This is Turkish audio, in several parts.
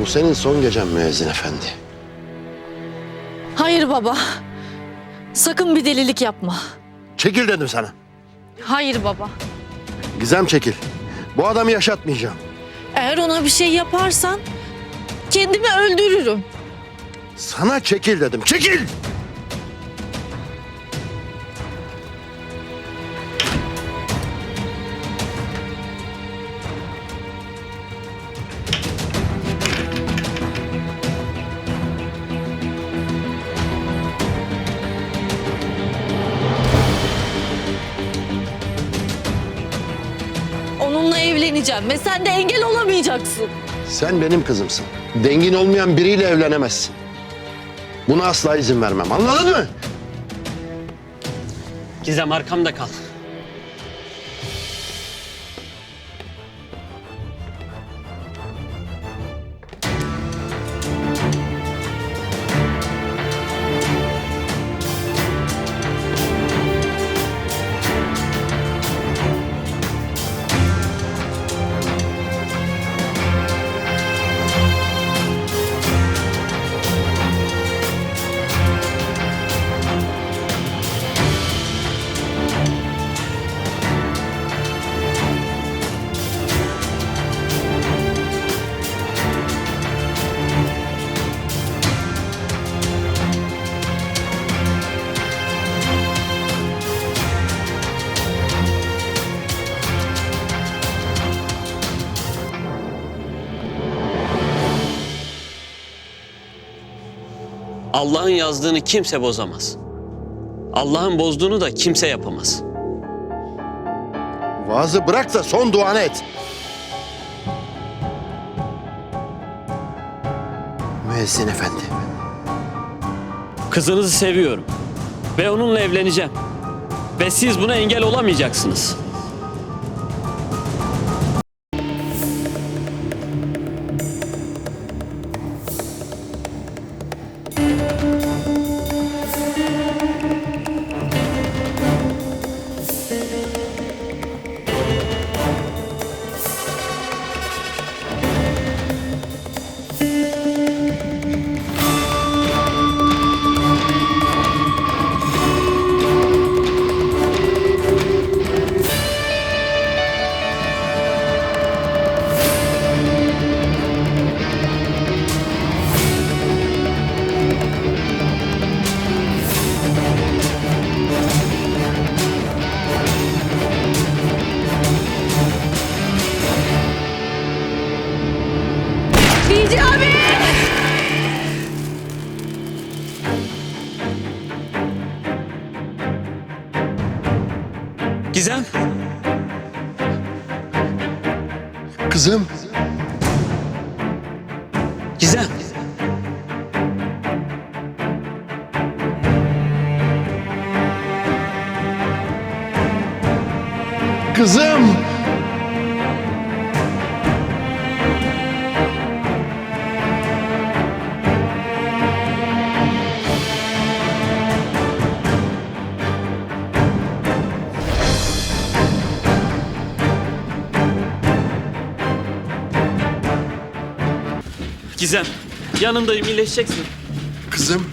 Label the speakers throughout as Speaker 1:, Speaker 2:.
Speaker 1: Bu senin son gecen müezzin efendi.
Speaker 2: Hayır baba. Sakın bir delilik yapma.
Speaker 1: Çekil dedim sana.
Speaker 2: Hayır baba.
Speaker 1: Gizem çekil. Bu adamı yaşatmayacağım.
Speaker 2: Eğer ona bir şey yaparsan kendimi öldürürüm.
Speaker 1: Sana çekil dedim. Çekil!
Speaker 2: Evleneceğim ve sen de engel olamayacaksın.
Speaker 1: Sen benim kızımsın. Dengin olmayan biriyle evlenemezsin. Buna asla izin vermem. Anladın mı?
Speaker 3: Gizem arkamda kal. Allah'ın yazdığını kimse bozamaz. Allah'ın bozduğunu da kimse yapamaz.
Speaker 1: Vaazı bırak da son duanı et. Müezzin efendi.
Speaker 3: Kızınızı seviyorum ve onunla evleneceğim. Ve siz buna engel olamayacaksınız.
Speaker 1: Kızım.
Speaker 3: Gizem.
Speaker 1: Kızım.
Speaker 3: Gizem, yanındayım iyileşeceksin.
Speaker 1: Kızım.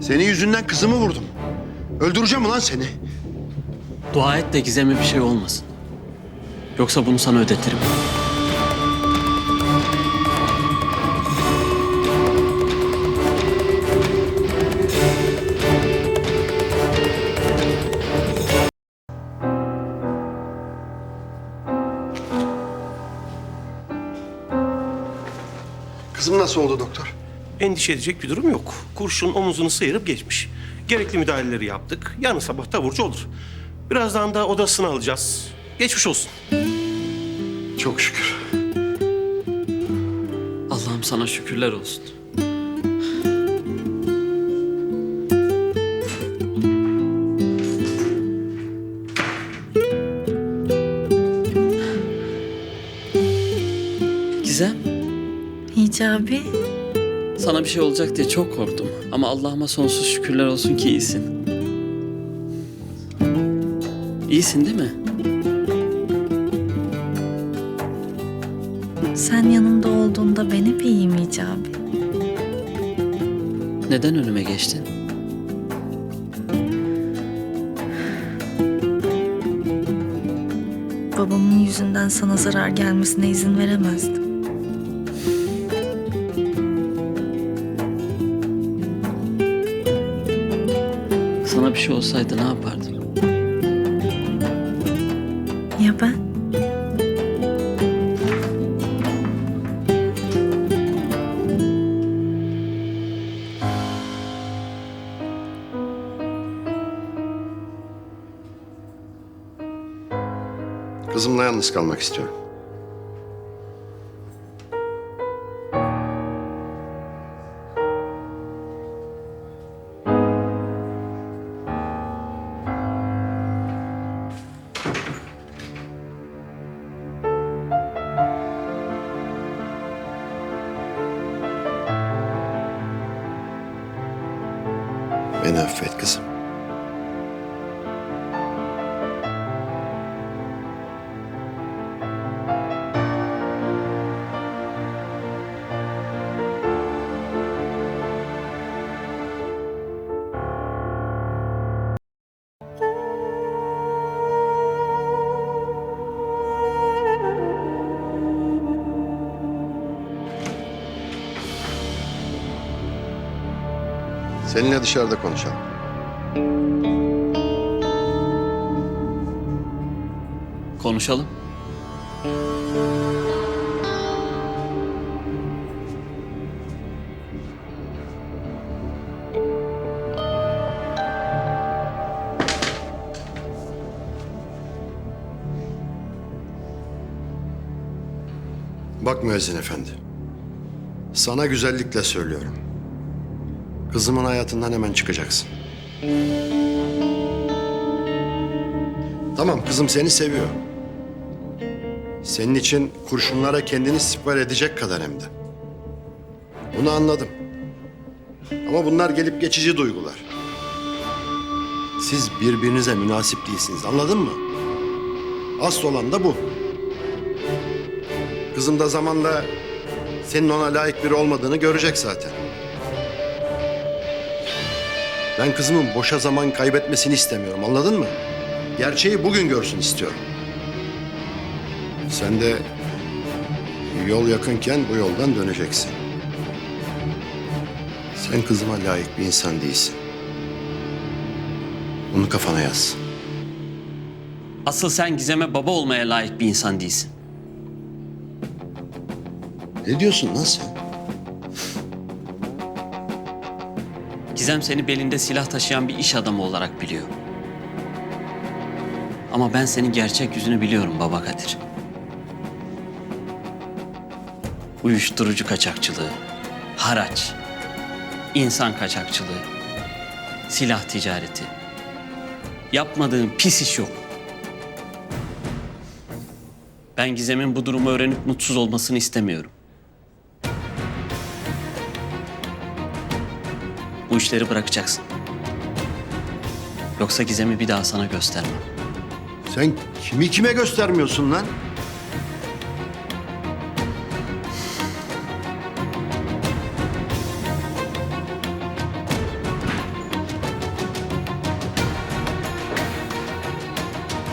Speaker 1: Senin yüzünden kızımı vurdum. Öldüreceğim ulan seni.
Speaker 3: Dua et de Gizem'e bir şey olmasın. Yoksa bunu sana ödetirim.
Speaker 1: Kızım nasıl oldu doktor?
Speaker 4: Endişe edecek bir durum yok. Kurşun omuzunu sıyırıp geçmiş. Gerekli müdahaleleri yaptık. Yarın sabah taburcu olur. Birazdan da odasını alacağız. Geçmiş olsun.
Speaker 1: Çok şükür.
Speaker 3: Allah'ım sana şükürler olsun. Gizem,
Speaker 2: Hicabi.
Speaker 3: sana bir şey olacak diye çok korktum. Ama Allah'ıma sonsuz şükürler olsun ki iyisin. İyisin değil mi?
Speaker 2: Sen yanımda olduğunda ben hep iyiyim Hicabi.
Speaker 3: Neden önüme geçtin?
Speaker 2: Babamın yüzünden sana zarar gelmesine izin veremezdim.
Speaker 3: Sana bir şey olsaydı ne yapardın?
Speaker 1: Yalnız kalmak istiyorum. Beni affet kızım. Seninle dışarıda konuşalım.
Speaker 3: Konuşalım.
Speaker 1: Bak müezzin efendi. Sana güzellikle söylüyorum. Kızımın hayatından hemen çıkacaksın. Tamam kızım seni seviyor. Senin için kurşunlara kendini siper edecek kadar hem de. Bunu anladım. Ama bunlar gelip geçici duygular. Siz birbirinize münasip değilsiniz. Anladın mı? Asıl olan da bu. Kızım da zamanla senin ona layık biri olmadığını görecek zaten. Ben kızımın boşa zaman kaybetmesini istemiyorum anladın mı? Gerçeği bugün görsün istiyorum. Sen de yol yakınken bu yoldan döneceksin. Sen kızıma layık bir insan değilsin. Bunu kafana yaz.
Speaker 3: Asıl sen Gizem'e baba olmaya layık bir insan değilsin.
Speaker 1: Ne diyorsun lan sen?
Speaker 3: Gizem seni belinde silah taşıyan bir iş adamı olarak biliyor. Ama ben senin gerçek yüzünü biliyorum baba Kadir. Uyuşturucu kaçakçılığı, haraç, insan kaçakçılığı, silah ticareti. Yapmadığın pis iş yok. Ben Gizem'in bu durumu öğrenip mutsuz olmasını istemiyorum. İşleri bırakacaksın. Yoksa Gizem'i bir daha sana göstermem.
Speaker 1: Sen kimi kime göstermiyorsun lan?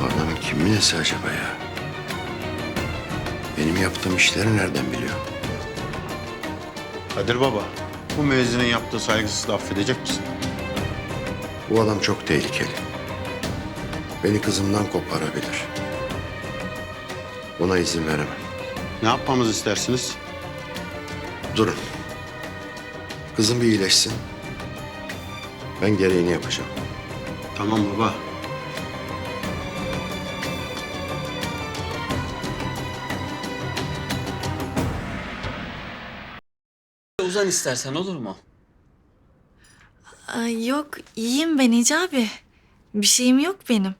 Speaker 1: Bu adam kimin nesi acaba ya? Benim yaptığım işleri nereden biliyor?
Speaker 5: Kadir Baba, bu müezzinin yaptığı saygısızlığı affedecek misin?
Speaker 1: Bu adam çok tehlikeli. Beni kızımdan koparabilir. Buna izin veremem.
Speaker 5: Ne yapmamızı istersiniz?
Speaker 1: Durun. Kızım bir iyileşsin. Ben gereğini yapacağım.
Speaker 5: Tamam baba.
Speaker 3: Uzan istersen olur mu?
Speaker 2: Ay yok iyiyim ben Hicabi. Bir şeyim yok benim.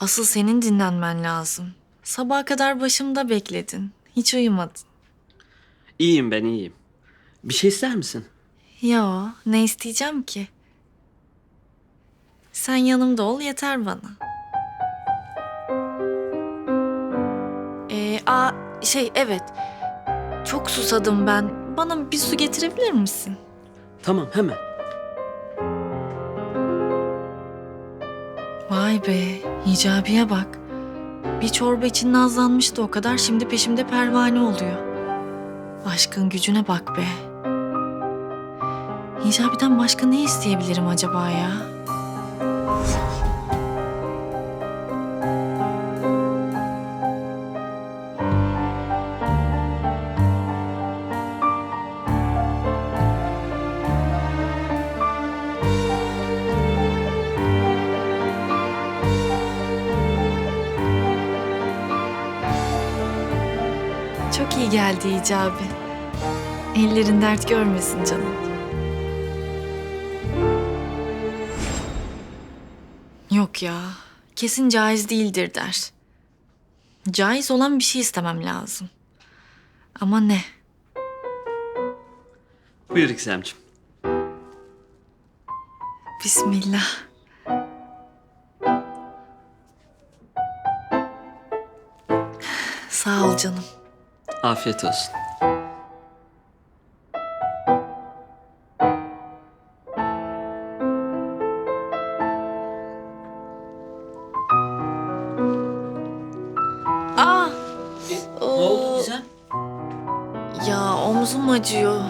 Speaker 2: Asıl senin dinlenmen lazım. Sabaha kadar başımda bekledin. Hiç uyumadın.
Speaker 3: İyiyim ben iyiyim. Bir şey ister misin?
Speaker 2: Yo, ne isteyeceğim ki? Sen yanımda ol yeter bana. Ee, a şey evet. Çok susadım ben. Bana bir su getirebilir misin?
Speaker 3: Tamam hemen.
Speaker 2: Vay be, Hicabi'ye bak. Bir çorba için nazlanmıştı o kadar, şimdi peşimde pervane oluyor. Aşkın gücüne bak be. Hicabi'den başka ne isteyebilirim acaba ya? İyi geldi Hicabi. Ellerin dert görmesin canım. Yok ya, kesin caiz değildir der. Caiz olan bir şey istemem lazım. Ama ne?
Speaker 3: Buyur Gizemciğim.
Speaker 2: Bismillah. Sağ ol canım.
Speaker 3: Afiyet olsun.
Speaker 2: Aa,
Speaker 3: Ne oldu Gizem?
Speaker 2: ya omzum acıyor.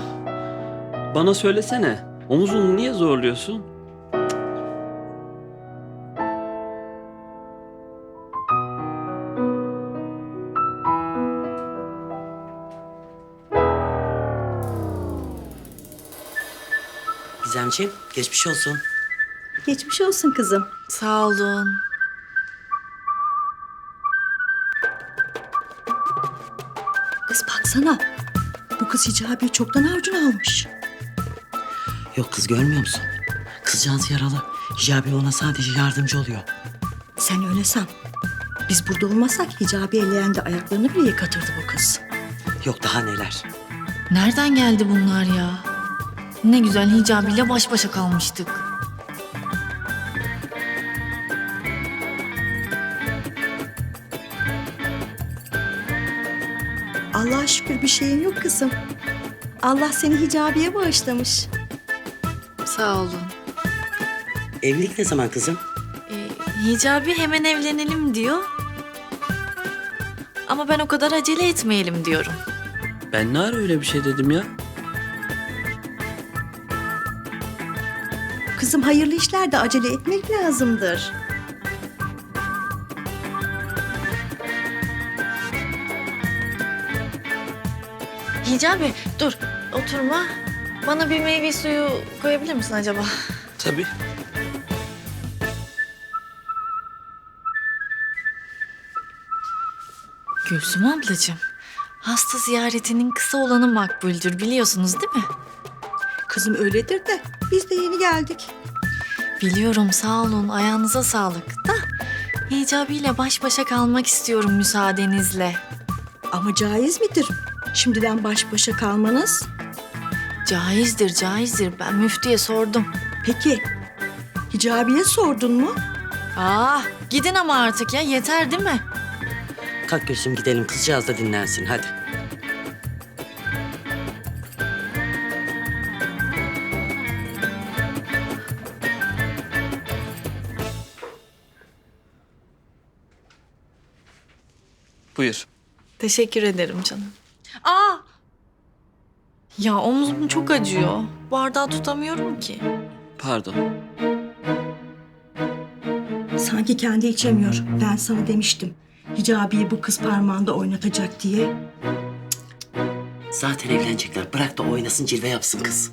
Speaker 3: Bana söylesene. Omuzunu niye zorluyorsun?
Speaker 6: Gizemciğim geçmiş olsun.
Speaker 7: Geçmiş olsun kızım.
Speaker 2: Sağ olun.
Speaker 7: Kız baksana. Bu kız hicabi çoktan harcını almış.
Speaker 6: Yok kız görmüyor musun? Kızcağız yaralı. Hicabi ona sadece yardımcı oluyor.
Speaker 7: Sen öyle san. Biz burada olmasak hicabi elleyen de ayaklarını bile yıkatırdı bu kız.
Speaker 6: Yok daha neler.
Speaker 2: Nereden geldi bunlar ya? Ne güzel hicabiyle baş başa kalmıştık.
Speaker 7: Allah'a şükür bir şeyin yok kızım. Allah seni hicabiye bağışlamış.
Speaker 2: Sağ olun.
Speaker 6: Evlilik ne zaman kızım?
Speaker 2: Ee, hicabi hemen evlenelim diyor. Ama ben o kadar acele etmeyelim diyorum.
Speaker 3: Ben ne ara öyle bir şey dedim ya?
Speaker 7: Kızım hayırlı işlerde acele etmek lazımdır.
Speaker 2: Hicabi dur oturma. Bana bir meyve suyu koyabilir misin acaba?
Speaker 3: Tabii.
Speaker 2: Gülsüm ablacığım. Hasta ziyaretinin kısa olanı makbuldür biliyorsunuz değil mi?
Speaker 7: Kızım öyledir de biz de yeni geldik.
Speaker 2: Biliyorum sağ olun ayağınıza sağlık da hicabiyle baş başa kalmak istiyorum müsaadenizle.
Speaker 7: Ama caiz midir? Şimdiden baş başa kalmanız.
Speaker 2: Caizdir caizdir ben müftüye sordum.
Speaker 7: Peki hicabiye sordun mu?
Speaker 2: Ah gidin ama artık ya yeter değil mi?
Speaker 6: Kalk Gülsüm gidelim kızcağız da dinlensin hadi.
Speaker 3: Buyur.
Speaker 2: Teşekkür ederim canım. Aa! Ya omzum çok acıyor. Bardağı tutamıyorum ki.
Speaker 3: Pardon.
Speaker 7: Sanki kendi içemiyor. Ben sana demiştim. Hicabi'yi bu kız parmağında oynatacak diye.
Speaker 6: Zaten evlenecekler. Bırak da oynasın cilve yapsın kız.